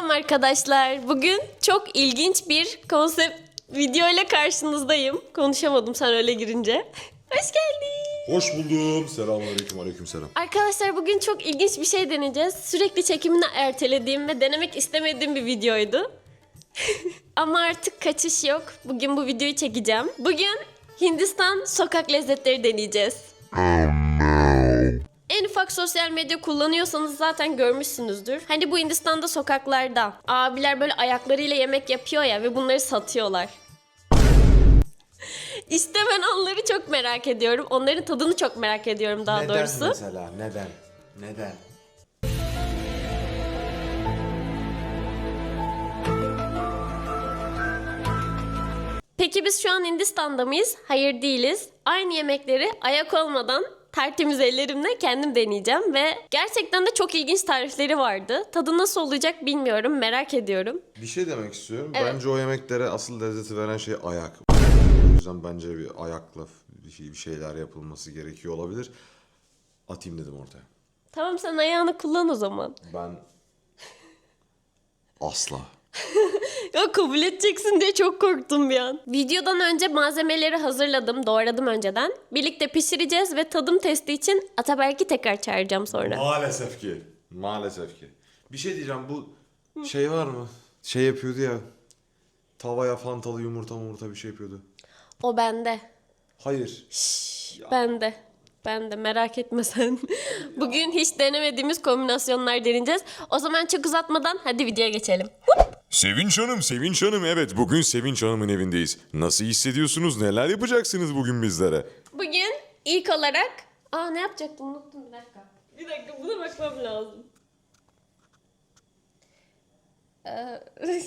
Selam arkadaşlar. Bugün çok ilginç bir konsept video ile karşınızdayım. Konuşamadım sen öyle girince. Hoş geldin. Hoş buldum. Selamünaleyküm, aleykümselam. Arkadaşlar bugün çok ilginç bir şey deneyeceğiz. Sürekli çekimini ertelediğim ve denemek istemediğim bir videoydu. Ama artık kaçış yok. Bugün bu videoyu çekeceğim. Bugün Hindistan sokak lezzetleri deneyeceğiz. En ufak sosyal medya kullanıyorsanız zaten görmüşsünüzdür. Hani bu Hindistan'da sokaklarda abiler böyle ayaklarıyla yemek yapıyor ya ve bunları satıyorlar. İşte ben onları çok merak ediyorum. Onların tadını çok merak ediyorum daha Neden doğrusu. mesela? Neden? Neden? Peki biz şu an Hindistan'da mıyız? Hayır değiliz. Aynı yemekleri ayak olmadan tertemiz ellerimle kendim deneyeceğim ve gerçekten de çok ilginç tarifleri vardı. Tadı nasıl olacak bilmiyorum, merak ediyorum. Bir şey demek istiyorum. Evet. Bence o yemeklere asıl lezzeti veren şey ayak. O yüzden bence bir ayakla bir şey- bir şeyler yapılması gerekiyor olabilir. Atayım dedim ortaya. Tamam sen ayağını kullan o zaman. Ben asla. Ya kabul edeceksin diye çok korktum bir an. Videodan önce malzemeleri hazırladım, doğradım önceden. Birlikte pişireceğiz ve tadım testi için Ataberk'i tekrar çağıracağım sonra. Maalesef ki. Maalesef ki. Bir şey diyeceğim bu şey var mı? Şey yapıyordu ya. Tavaya fantalı yumurta yumurta bir şey yapıyordu. O bende. Hayır. Bende. Ben de merak etme sen. Bugün hiç denemediğimiz kombinasyonlar deneyeceğiz. O zaman çok uzatmadan hadi videoya geçelim. Sevinç Hanım, Sevinç Hanım evet bugün Sevinç Hanım'ın evindeyiz. Nasıl hissediyorsunuz? Neler yapacaksınız bugün bizlere? Bugün ilk olarak... Aa ne yapacaktım unuttum bir dakika. Bir dakika buna bakmam lazım. Ee,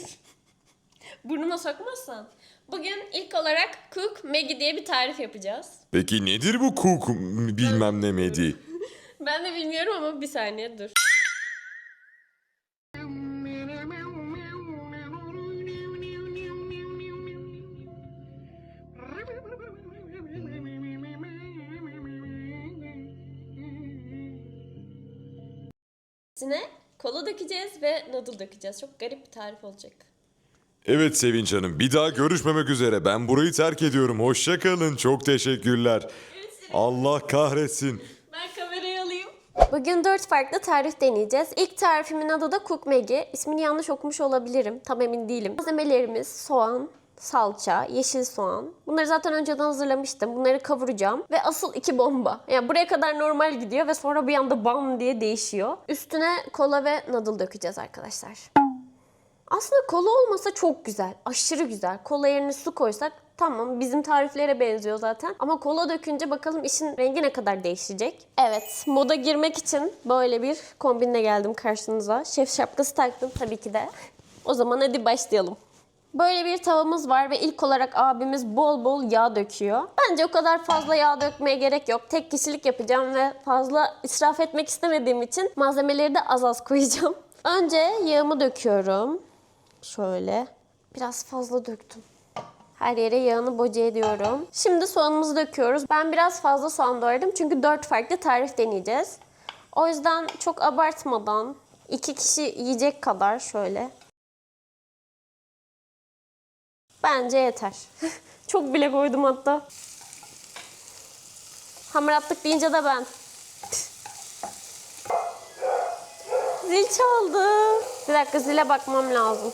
Burnuma sokmazsan. Bugün ilk olarak Cook Maggie diye bir tarif yapacağız. Peki nedir bu cook bilmem ne medi? Ben de bilmiyorum ama bir saniye dur. İçine kola dökeceğiz ve noodle dökeceğiz. Çok garip bir tarif olacak. Evet Sevinç Hanım bir daha görüşmemek üzere. Ben burayı terk ediyorum. Hoşça kalın. Çok teşekkürler. Allah kahretsin. Ben kamerayı alayım. Bugün dört farklı tarif deneyeceğiz. İlk tarifimin adı da Cook Maggie. İsmini yanlış okumuş olabilirim. Tam emin değilim. Malzemelerimiz soğan, salça, yeşil soğan. Bunları zaten önceden hazırlamıştım. Bunları kavuracağım. Ve asıl iki bomba. Yani buraya kadar normal gidiyor ve sonra bir anda bam diye değişiyor. Üstüne kola ve noodle dökeceğiz arkadaşlar. Aslında kola olmasa çok güzel. Aşırı güzel. Kola yerine su koysak tamam bizim tariflere benziyor zaten. Ama kola dökünce bakalım işin rengi ne kadar değişecek. Evet moda girmek için böyle bir kombinle geldim karşınıza. Şef şapkası taktım tabii ki de. O zaman hadi başlayalım. Böyle bir tavamız var ve ilk olarak abimiz bol bol yağ döküyor. Bence o kadar fazla yağ dökmeye gerek yok. Tek kişilik yapacağım ve fazla israf etmek istemediğim için malzemeleri de az az koyacağım. Önce yağımı döküyorum. Şöyle. Biraz fazla döktüm. Her yere yağını boca ediyorum. Şimdi soğanımızı döküyoruz. Ben biraz fazla soğan doğradım çünkü 4 farklı tarif deneyeceğiz. O yüzden çok abartmadan iki kişi yiyecek kadar şöyle. Bence yeter. çok bile koydum hatta. Hamur attık deyince de ben. Zil çaldı. Bir dakika zile bakmam lazım.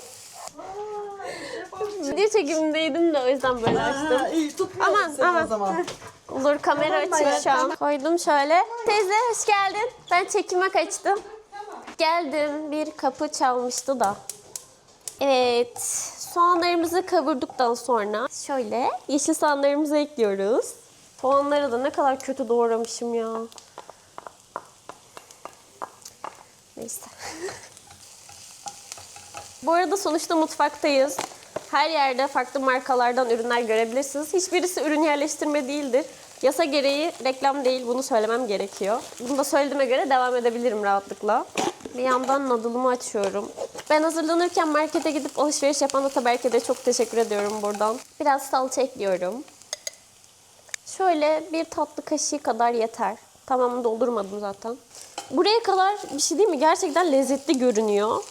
Video çekimindeydim de o yüzden böyle açtım. İyi Aman aman. o zaman. Dur kamera Tamam, açık şu an. Koydum şöyle. Teyze hoş geldin. Ben çekime kaçtım. Geldim. Bir kapı çalmıştı da. Evet. Soğanlarımızı kavurduktan sonra şöyle yeşil soğanlarımızı ekliyoruz. Soğanları da ne kadar kötü doğramışım ya. Neyse. Bu arada sonuçta mutfaktayız. Her yerde farklı markalardan ürünler görebilirsiniz. Hiçbirisi ürün yerleştirme değildir. Yasa gereği reklam değil, bunu söylemem gerekiyor. Bunu da söylediğime göre devam edebilirim rahatlıkla. Bir yandan noodle'ımı açıyorum. Ben hazırlanırken markete gidip alışveriş yapan Ataberk'e de çok teşekkür ediyorum buradan. Biraz salça ekliyorum. Şöyle bir tatlı kaşığı kadar yeter. Tamamını doldurmadım zaten. Buraya kadar bir şey değil mi? Gerçekten lezzetli görünüyor.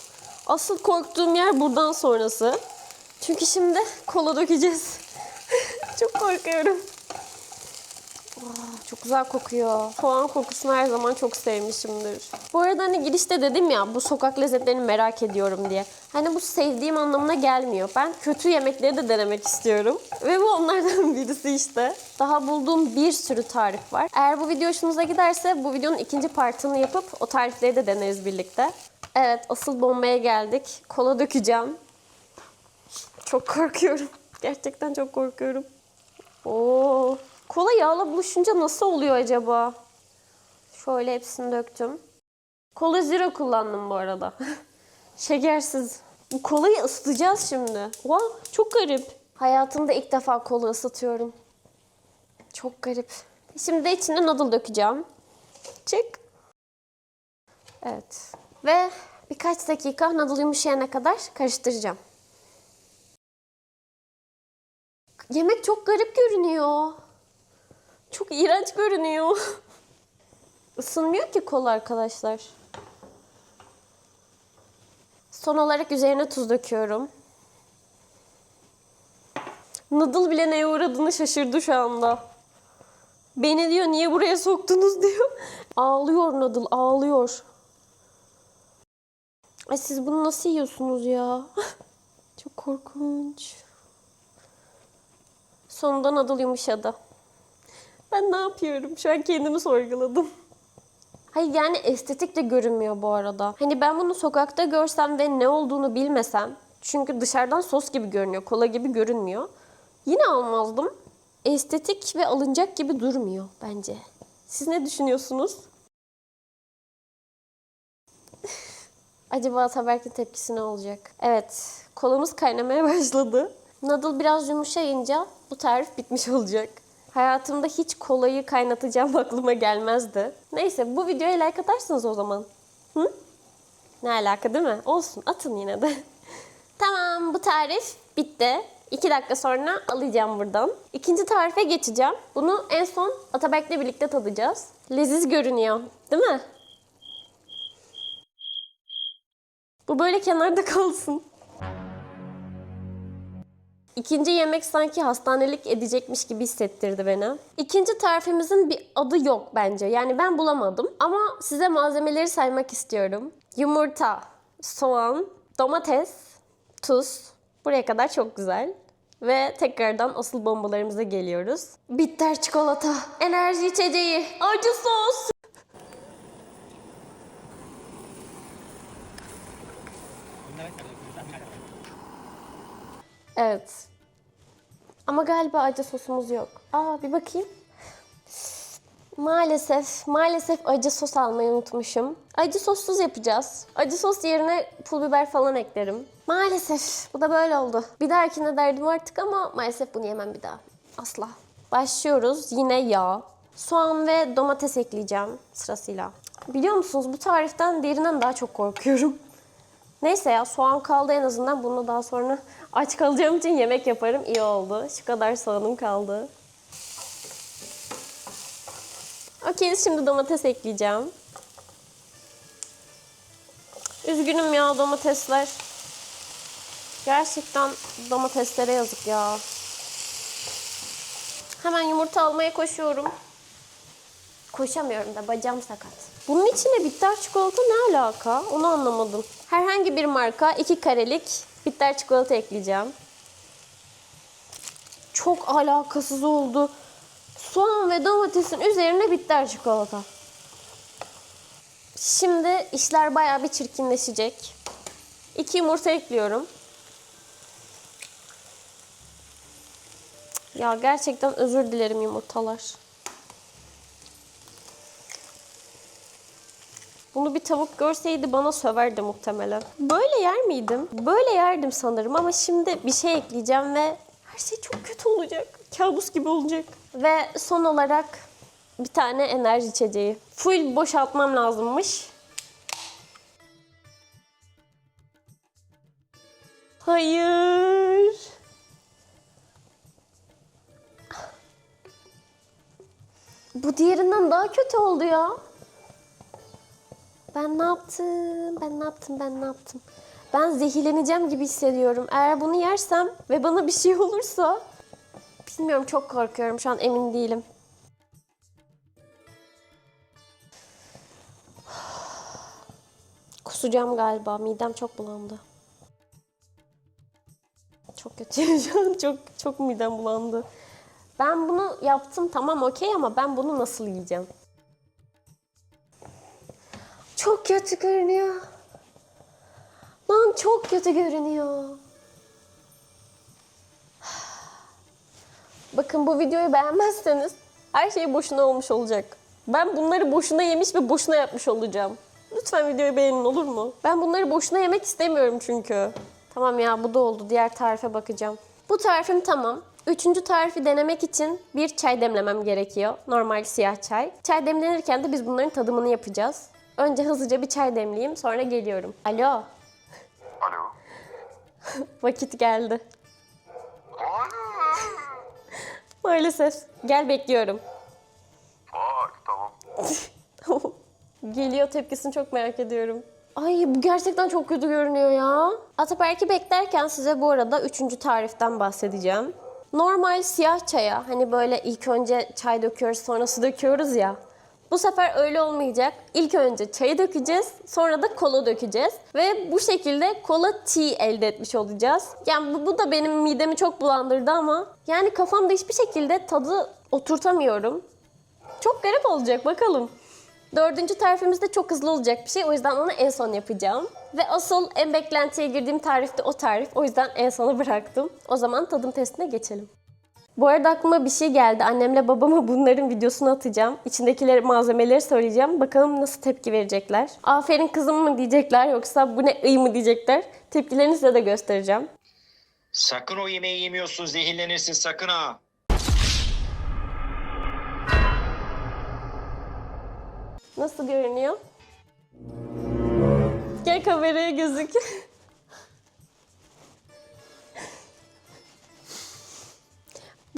Asıl korktuğum yer buradan sonrası. Çünkü şimdi kola dökeceğiz. çok korkuyorum. Aa, çok güzel kokuyor. Soğan kokusunu her zaman çok sevmişimdir. Bu arada hani girişte dedim ya bu sokak lezzetlerini merak ediyorum diye. Hani bu sevdiğim anlamına gelmiyor. Ben kötü yemekleri de denemek istiyorum. Ve bu onlardan birisi işte. Daha bulduğum bir sürü tarif var. Eğer bu video hoşunuza giderse bu videonun ikinci partını yapıp o tarifleri de deneriz birlikte. Evet asıl bombaya geldik. Kola dökeceğim. Çok korkuyorum. Gerçekten çok korkuyorum. Oo. Kola yağla buluşunca nasıl oluyor acaba? Şöyle hepsini döktüm. Kola zero kullandım bu arada. Şekersiz. Bu kolayı ısıtacağız şimdi. Wow, çok garip. Hayatımda ilk defa kola ısıtıyorum. Çok garip. Şimdi de içine noodle dökeceğim. Çık. Evet. Ve birkaç dakika noodle yumuşayana kadar karıştıracağım. Yemek çok garip görünüyor. Çok iğrenç görünüyor. Isınmıyor ki kola arkadaşlar. Son olarak üzerine tuz döküyorum. Noodle bile neye uğradığını şaşırdı şu anda. Beni diyor niye buraya soktunuz diyor. Ağlıyor Noodle ağlıyor. Ay siz bunu nasıl yiyorsunuz ya? Çok korkunç. Sonunda Noodle yumuşadı. Ben ne yapıyorum? Şu an kendimi sorguladım. Hayır yani estetik de görünmüyor bu arada. Hani ben bunu sokakta görsem ve ne olduğunu bilmesem çünkü dışarıdan sos gibi görünüyor, kola gibi görünmüyor. Yine almazdım. Estetik ve alınacak gibi durmuyor bence. Siz ne düşünüyorsunuz? Acaba Ataberk'in tepkisi ne olacak? Evet, kolamız kaynamaya başladı. Noodle biraz yumuşayınca bu tarif bitmiş olacak. Hayatımda hiç kolayı kaynatacağım aklıma gelmezdi. Neyse bu videoya like atarsınız o zaman. Hı? Ne alaka değil mi? Olsun atın yine de. tamam bu tarif bitti. İki dakika sonra alacağım buradan. İkinci tarife geçeceğim. Bunu en son Atabek'le birlikte tadacağız. Leziz görünüyor. Değil mi? Bu böyle kenarda kalsın. İkinci yemek sanki hastanelik edecekmiş gibi hissettirdi beni. İkinci tarifimizin bir adı yok bence. Yani ben bulamadım. Ama size malzemeleri saymak istiyorum. Yumurta, soğan, domates, tuz. Buraya kadar çok güzel. Ve tekrardan asıl bombalarımıza geliyoruz. Bitter çikolata, enerji içeceği, acı sos. Evet. Ama galiba acı sosumuz yok. Aa bir bakayım. Maalesef, maalesef acı sos almayı unutmuşum. Acı sossuz yapacağız. Acı sos yerine pul biber falan eklerim. Maalesef bu da böyle oldu. Bir dahakine derdim artık ama maalesef bunu yemem bir daha. Asla. Başlıyoruz. Yine yağ. Soğan ve domates ekleyeceğim sırasıyla. Biliyor musunuz bu tariften diğerinden daha çok korkuyorum. Neyse ya soğan kaldı en azından bunu daha sonra aç kalacağım için yemek yaparım. İyi oldu. Şu kadar soğanım kaldı. Okey şimdi domates ekleyeceğim. Üzgünüm ya domatesler. Gerçekten domateslere yazık ya. Hemen yumurta almaya koşuyorum. Koşamıyorum da bacağım sakat. Bunun içine bitter çikolata ne alaka? Onu anlamadım. Herhangi bir marka iki karelik bitter çikolata ekleyeceğim. Çok alakasız oldu. Soğan ve domatesin üzerine bitter çikolata. Şimdi işler bayağı bir çirkinleşecek. İki yumurta ekliyorum. Ya gerçekten özür dilerim yumurtalar. Bunu bir tavuk görseydi bana söverdi muhtemelen. Böyle yer miydim? Böyle yerdim sanırım ama şimdi bir şey ekleyeceğim ve her şey çok kötü olacak. Kabus gibi olacak. Ve son olarak bir tane enerji içeceği. Full boşaltmam lazımmış. Hayır. Bu diğerinden daha kötü oldu ya. Ben ne yaptım? Ben ne yaptım? Ben ne yaptım? Ben zehirleneceğim gibi hissediyorum. Eğer bunu yersem ve bana bir şey olursa bilmiyorum çok korkuyorum şu an emin değilim. Kusacağım galiba. Midem çok bulandı. Çok kötü şu. Çok, çok midem bulandı. Ben bunu yaptım tamam okey ama ben bunu nasıl yiyeceğim? Çok kötü görünüyor. Lan çok kötü görünüyor. Bakın bu videoyu beğenmezseniz her şey boşuna olmuş olacak. Ben bunları boşuna yemiş ve boşuna yapmış olacağım. Lütfen videoyu beğenin olur mu? Ben bunları boşuna yemek istemiyorum çünkü. Tamam ya bu da oldu. Diğer tarife bakacağım. Bu tarifim tamam. Üçüncü tarifi denemek için bir çay demlemem gerekiyor. Normal siyah çay. Çay demlenirken de biz bunların tadımını yapacağız. Önce hızlıca bir çay demleyeyim sonra geliyorum. Alo. Alo. Vakit geldi. Maalesef. Gel bekliyorum. Vay tamam. Geliyor tepkisini çok merak ediyorum. Ay bu gerçekten çok kötü görünüyor ya. Ataberk'i beklerken size bu arada üçüncü tariften bahsedeceğim. Normal siyah çaya hani böyle ilk önce çay döküyoruz sonra su döküyoruz ya. Bu sefer öyle olmayacak. İlk önce çayı dökeceğiz, sonra da kola dökeceğiz. Ve bu şekilde kola tea elde etmiş olacağız. Yani bu, bu da benim midemi çok bulandırdı ama yani kafamda hiçbir şekilde tadı oturtamıyorum. Çok garip olacak bakalım. Dördüncü tarifimiz de çok hızlı olacak bir şey. O yüzden onu en son yapacağım. Ve asıl en beklentiye girdiğim tarif de o tarif. O yüzden en sona bıraktım. O zaman tadım testine geçelim. Bu arada aklıma bir şey geldi. Annemle babama bunların videosunu atacağım. İçindekileri malzemeleri söyleyeceğim. Bakalım nasıl tepki verecekler. Aferin kızım mı diyecekler yoksa bu ne ıy mı diyecekler. Tepkilerini size de göstereceğim. Sakın o yemeği yemiyorsun zehirlenirsin sakın ha. Nasıl görünüyor? Gel kameraya gözük.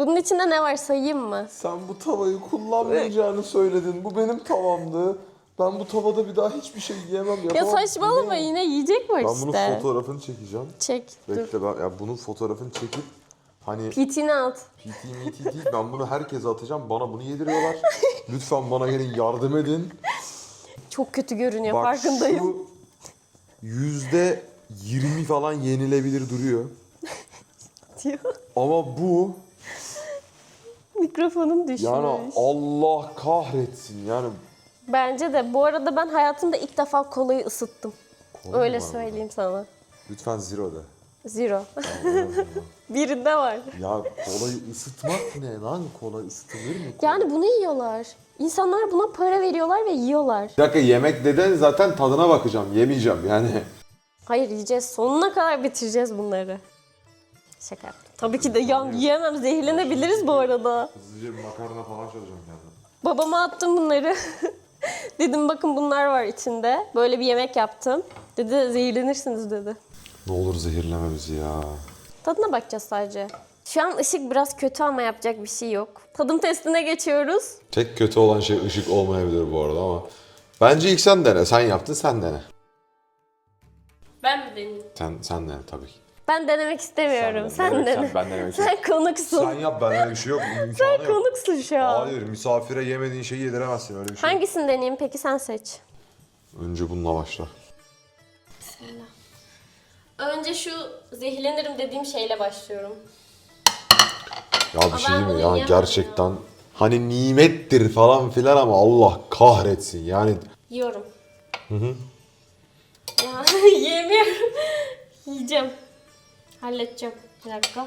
Bunun içinde ne var sayayım mı? Sen bu tavayı kullanmayacağını söyledin. Bu benim tavamdı. Ben bu tavada bir daha hiçbir şey yiyemem. Ya yapamam. saçmalama yine yiyecek var Ben işte. bunun fotoğrafını çekeceğim. Çek. Dur. Bekle ben ya bunun fotoğrafını çekip hani Pitini at. PT MT değil ben bunu herkese atacağım. Bana bunu yediriyorlar. Lütfen bana gelin yardım edin. Çok kötü görünüyor Bak farkındayım. şu yüzde 20 falan yenilebilir duruyor. diyor. Ama bu Mikrofonum düşmüş. yani Allah kahretsin yani. Bence de. Bu arada ben hayatımda ilk defa kolayı ısıttım. Kola mı Öyle var burada? söyleyeyim sana. Lütfen zero de. Zero. Birinde var. Ya kolayı ısıtmak ne lan? Kola ısıtılır mı? Yani bunu yiyorlar. İnsanlar buna para veriyorlar ve yiyorlar. Bir dakika yemek deden zaten tadına bakacağım. Yemeyeceğim yani. Hayır yiyeceğiz. Sonuna kadar bitireceğiz bunları. Şaka yaptım. Tabii ki de ya, yiyemem. Zehirlenebiliriz bu arada. Hızlıca bir makarna falan çalacağım kendime. Babama attım bunları. Dedim bakın bunlar var içinde. Böyle bir yemek yaptım. Dedi zehirlenirsiniz dedi. Ne olur zehirleme bizi ya. Tadına bakacağız sadece. Şu an ışık biraz kötü ama yapacak bir şey yok. Tadım testine geçiyoruz. Tek kötü olan şey ışık olmayabilir bu arada ama. Bence ilk sen dene. Sen yaptın sen dene. Ben mi deneyeyim? Sen, sen dene tabii ki. Ben denemek istemiyorum. Sen Sen, dene. ben denemek Sen konuksun. Sen yap ben öyle bir şey yok. İmkanı Sen yok. konuksun şu an. Hayır misafire yemediğin şeyi yediremezsin öyle bir şey. yok. Hangisini deneyeyim peki sen seç. Önce bununla başla. Önce şu zehirlenirim dediğim şeyle başlıyorum. Ya bir şey ben mi ya yiyemem gerçekten hani nimettir falan filan ama Allah kahretsin yani Yiyorum. Hı hı. Ya yiyemiyorum. Yiyeceğim. Halledeceğim. Bir dakika.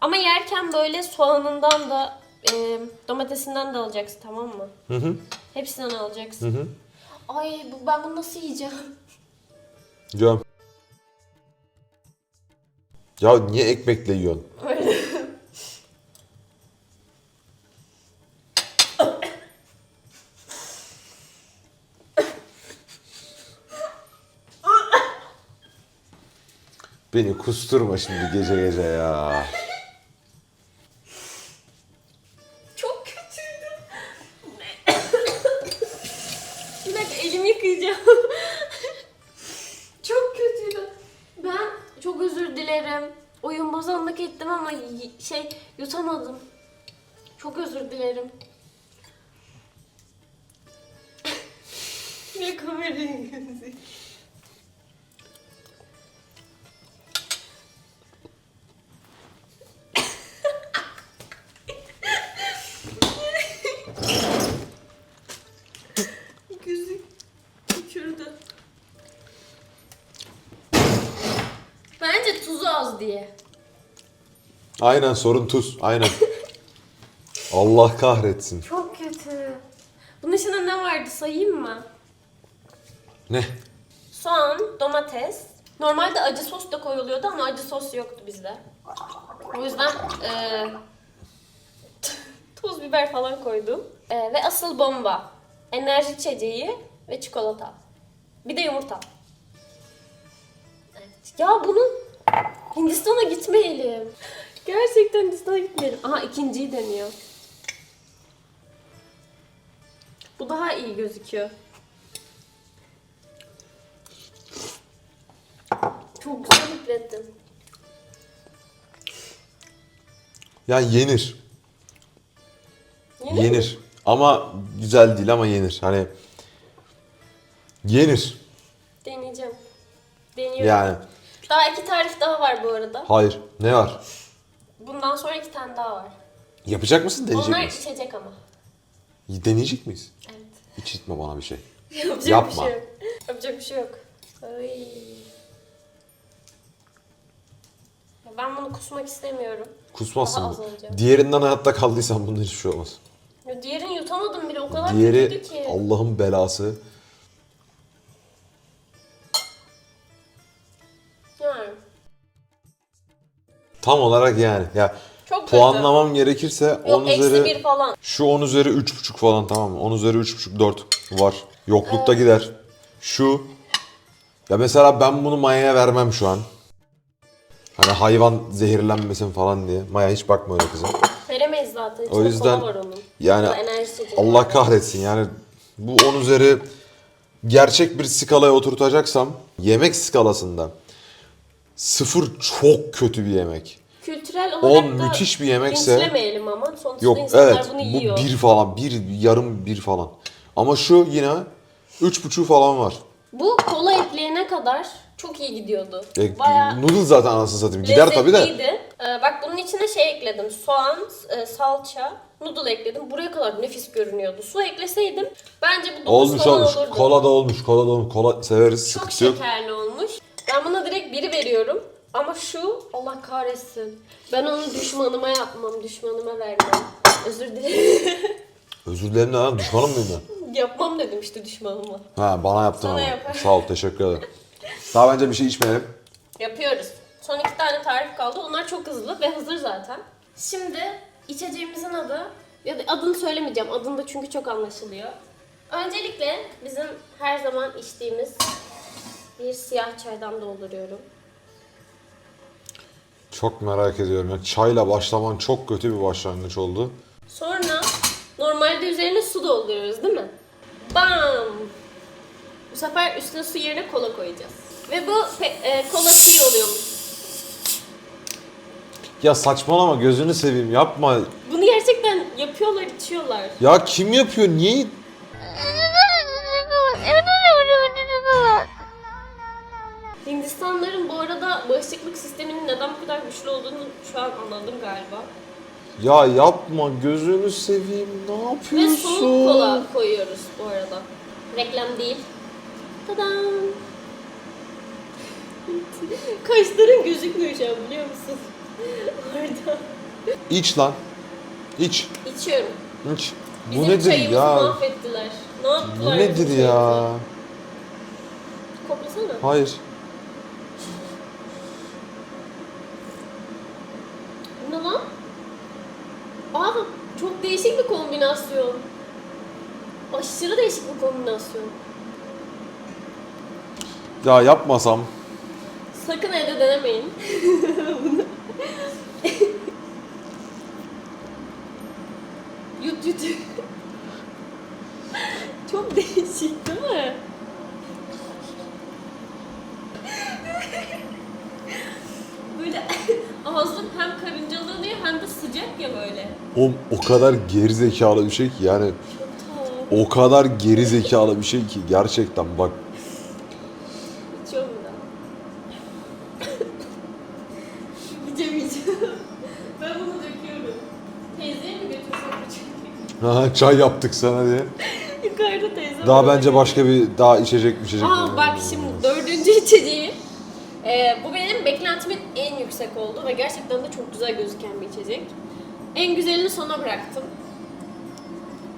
Ama yerken böyle soğanından da e, domatesinden de alacaksın tamam mı? Hı hı. Hepsinden alacaksın. Hı hı. Ay bu, ben bunu nasıl yiyeceğim? Cem. Ya niye ekmekle yiyorsun? Beni kusturma şimdi gece gece ya. Tuzu az diye. Aynen sorun tuz. Aynen. Allah kahretsin. Çok kötü. Bunun içinde ne vardı sayayım mı? Ne? Soğan, domates. Normalde acı sos da koyuluyordu ama acı sos yoktu bizde. O yüzden eee tuz biber falan koydum. Eee, ve asıl bomba. Enerji içeceği ve çikolata. Bir de yumurta. Evet. Ya bunun Hindistan'a gitmeyelim. Gerçekten Hindistan'a gitmeyelim. Aha ikinciyi deniyor. Bu daha iyi gözüküyor. Çok güzel hüplettim. Ya yenir. Yenir? Yenir. Ama güzel değil ama yenir. Hani yenir. Deneyeceğim. Deniyorum. Yani Daha iki tarif daha var bu arada. hayır. Ne var? Bundan sonra iki tane daha var. Yapacak mısın? Deneyecek Onlar miyiz? içecek ama. Deneyecek miyiz? Evet. Hiç itme bana bir şey. Yapacak Yapma. bir şey yok. Yapacak bir şey yok. Ay. Ya Ben bunu kusmak istemiyorum. Daha az olacak. Diğerinden hayatta kaldıysan bundan hiçbir şey olmaz. Ya diğerini yutamadım bile o kadar Diğeri kötüydü ki. Allah'ın belası. Tam olarak yani. Ya Çok puanlamam gerekirse 10 Yok eksi üzeri bir falan. şu 10 üzeri 3.5 falan tamam mı? 10 üzeri 3.5 4 var. Yoklukta gider. Şu ya mesela ben bunu Maya'ya vermem şu an. Hani hayvan zehirlenmesin falan diye. Maya hiç bakma öyle kızım. Veremeyiz zaten. O İçinde yüzden kola var onun. yani. Allah kahretsin yani bu 10 üzeri gerçek bir skalaya oturtacaksam yemek skalasında sıfır çok kötü bir yemek. Kültürel olarak On da müthiş bir yemekse- linçlemeyelim ama sonuçta Yok insanlar evet bunu bu yiyor. bir falan bir yarım bir falan. Ama şu yine üç buçuk falan var. Bu kola ekleyene kadar çok iyi gidiyordu. E, Bayağı noodle zaten anasını satayım. Gider tabii de. lezzetliydi. Ee, bak bunun içine şey ekledim. Soğan, e, salça, noodle ekledim. Buraya kadar nefis görünüyordu. Su ekleseydim bence bu 9 Olmuş falan olmuş. olurdu. Kola da olmuş. Kola da olmuş. Kola severiz. Çok Sıkıntı yok. şekerli olmuş. Ben buna direkt biri veriyorum. Ama şu Allah kahretsin. Ben onu düşmanıma yapmam, düşmanıma vermem. Özür dilerim. Özür dilerim ne lan? Düşmanım mıyım ben? yapmam dedim işte düşmanıma. Ha bana yaptın Sana ama. yapar. Sağ ol teşekkür ederim. Daha bence bir şey içmeyelim. Yapıyoruz. Son iki tane tarif kaldı. Onlar çok hızlı ve hazır zaten. Şimdi içeceğimizin adı, ya da adını söylemeyeceğim. Adında çünkü çok anlaşılıyor. Öncelikle bizim her zaman içtiğimiz bir siyah çaydan dolduruyorum. Çok merak ediyorum. Ya, çayla başlaman çok kötü bir başlangıç oldu. Sonra normalde üzerine su dolduruyoruz değil mi? Bam! Bu sefer üstüne su yerine kola koyacağız. Ve bu e, kola suyu oluyormuş. Ya saçmalama gözünü seveyim yapma. Bunu gerçekten yapıyorlar, içiyorlar. Ya kim yapıyor? Niye? Bağışıklık sisteminin neden bu kadar güçlü olduğunu şu an anladım galiba. Ya yapma gözünü seveyim. Ne Ve yapıyorsun? soğuk kola koyuyoruz bu arada. Reklam değil. Tadam. Kaşların gözükmüyor şu an biliyor musun? Orada. İç lan. İç. İçiyorum. İç. Bizim Bu nedir çayımızı ya? mahvettiler. Ne Bu yaptılar? nedir bizim ya? Koklasana. Hayır. Bu ne lan? Aa, çok değişik bir kombinasyon. Aşırı değişik bir kombinasyon. Ya yapmasam. Sakın evde denemeyin. Yut yut. Çok değişik değil mi? Böyle Ağzım hem karıncalanıyor hem de sıcak ya böyle. O, o kadar geri zekalı bir şey ki yani o kadar geri zekalı bir şey ki gerçekten bak İçiyorum da. İçemeyeceğim. ben bunu döküyorum. Teyzeye mi götürsem "Ha, çay yaptık sana diye. Yukarıda teyze Daha var. bence başka bir daha içecek bir içecek. Aa bak şimdi dördüncü içeceği. Ee, bu benim beklentimin en yüksek oldu ve gerçekten de çok güzel gözüken bir içecek. En güzelini sona bıraktım.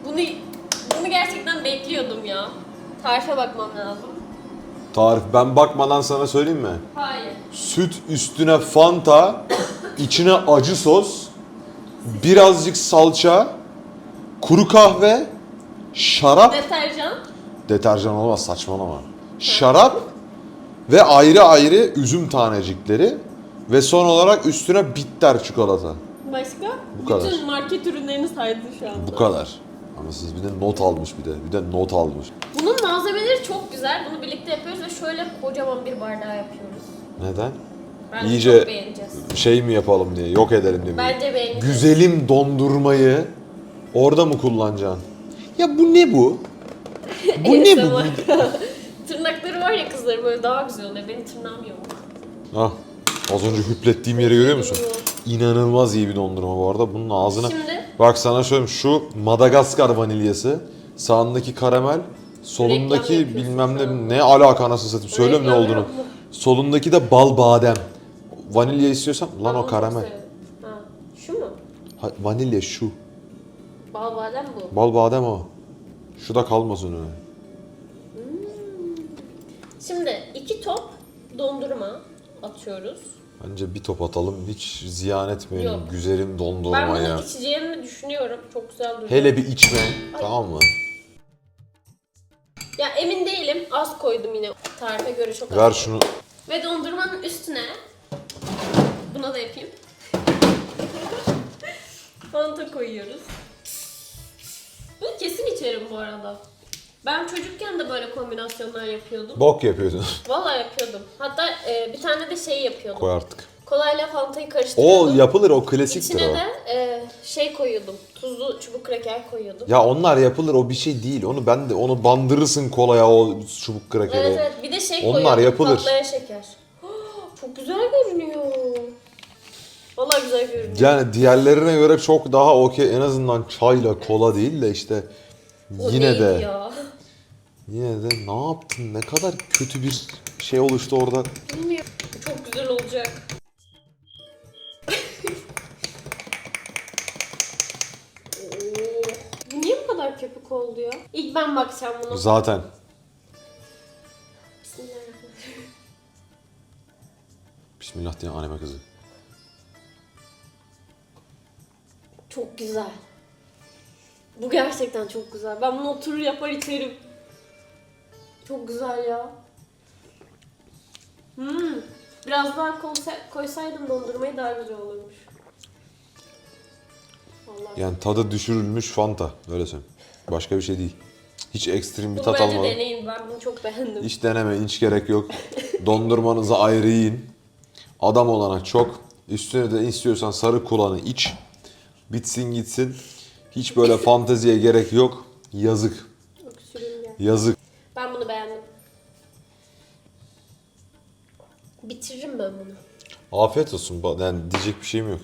Bunu bunu gerçekten bekliyordum ya. Tarife bakmam lazım. Tarif ben bakmadan sana söyleyeyim mi? Hayır. Süt üstüne fanta, içine acı sos, birazcık salça, kuru kahve, şarap, Deterjan. deterjan olmaz saçmalama. Şarap ve ayrı ayrı üzüm tanecikleri ve son olarak üstüne bitter çikolata. Başka? Bu kadar. Bütün market ürünlerini saydı şu anda. Bu kadar. Ama siz bir de not almış bir de. Bir de not almış. Bunun malzemeleri çok güzel. Bunu birlikte yapıyoruz ve şöyle kocaman bir bardağa yapıyoruz. Neden? Bence İyice- çok beğeneceğiz. Şey mi yapalım diye, yok edelim diye. mi? Bence beğeneceğiz. Güzelim dondurmayı orada mı kullanacaksın? Ya bu ne bu? Bu ne bu? ASMR. Tırnakları var ya kızların böyle daha güzel oluyor. Benim tırnağım yok. Ah, az önce hüplettiğim yeri görüyor musun? İnanılmaz iyi bir dondurma bu arada. Bunun ağzına... Şimdi- Bak sana söyleyeyim şu Madagaskar vanilyası, sağındaki karamel, solundaki bilmem ne ne alaka anasını satayım söylüyorum ne olduğunu. yok mu? Solundaki de bal badem. Vanilya istiyorsan lan o karamel. Ha, şu mu? Ha, vanilya şu. Bal badem bu. Bal badem o. Şu da kalmasın öyle. Şimdi iki top dondurma atıyoruz. Bence bir top atalım hiç ziyan etmeyelim Yok. güzelim Ben bunu içeceğimi düşünüyorum. Çok güzel duruyor. Hele bir içme tamam mı? Ya emin değilim. Az koydum yine. Tarife göre çok az. Ver şunu. Ve dondurmanın üstüne buna da yapayım. Fanta koyuyoruz. Bunu kesin içerim bu arada. Ben çocukken de böyle kombinasyonlar yapıyordum. Bok yapıyordun. Vallahi yapıyordum. Hatta e, bir tane de şey yapıyordum. Koy artık. Kolayla Fanta'yı O karıştırıyordum. yapılır o klasiktir İçine o. de e, şey koyuyordum. Tuzlu çubuk kraker koyuyordum. Ya onlar yapılır o bir şey değil. Onu ben de onu bandırırsın kolaya o çubuk krakeri. Evet evet bir de şey Onlar koyuyordum. yapılır. Patlayan şeker. Çok güzel görünüyor. Vallahi güzel görünüyor. Yani diğerlerine göre çok daha okey. En azından çayla kola değil de işte O yine neydi de Ya. Yine de ne yaptın? Ne kadar kötü bir şey oluştu orada. Bilmiyorum. Çok güzel olacak. Bu niye bu kadar köpük oldu ya? İlk ben bakacağım buna. Zaten. Bismillahirrahmanirrahim. Bismillah diye aneme kızı. Çok güzel. Bu gerçekten çok güzel. Ben bunu oturur yapar içerim. Çok güzel ya. Hmm. Biraz daha koysa- koysaydım dondurmayı daha güzel olurmuş. Vallahi. Yani tadı düşürülmüş Fanta. Öyle söyleyeyim. Başka bir şey değil. Hiç ekstrem bir tat bence almadım. deneyin. Ben bunu çok beğendim. Hiç denemeyin, hiç gerek yok. Dondurmanızı ayrı yiyin. Adam olana çok. Üstüne de istiyorsan sarı kolanı iç. Bitsin gitsin. Hiç böyle fanteziye gerek yok. Yazık. Yazık. Bunu beğendim. Bitiririm ben bunu. Afiyet olsun. Ba- Yani diyecek bir şeyim yok.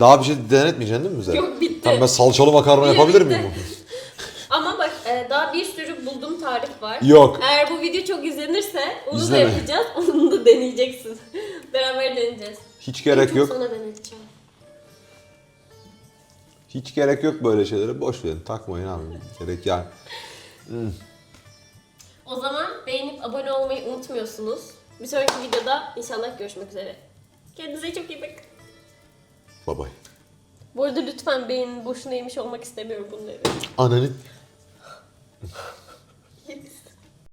Daha bir şey denetmeyeceksin değil mi bize? Yok, bitti. Tamam ben salçalı makarna Bitti, yapabilir bitti. miyim? Ama bak e, daha bir sürü bulduğum tarif var. Yok. Eğer bu video çok izlenirse onu İzleme. da yapacağız. Onu da deneyeceksin. Beraber deneyeceğiz. Hiç gerek çok yok. Sana deneteceğim. Hiç gerek yok böyle şeylere. Boş verin. Takmayın abi. Gerek yani. O zaman beğenip abone olmayı unutmuyorsunuz. Bir sonraki videoda inşallah görüşmek üzere. Kendinize çok iyi bakın. Bye bye. Bu arada lütfen beğenin. Boşuna yemiş olmak istemiyorum bunları. Ananı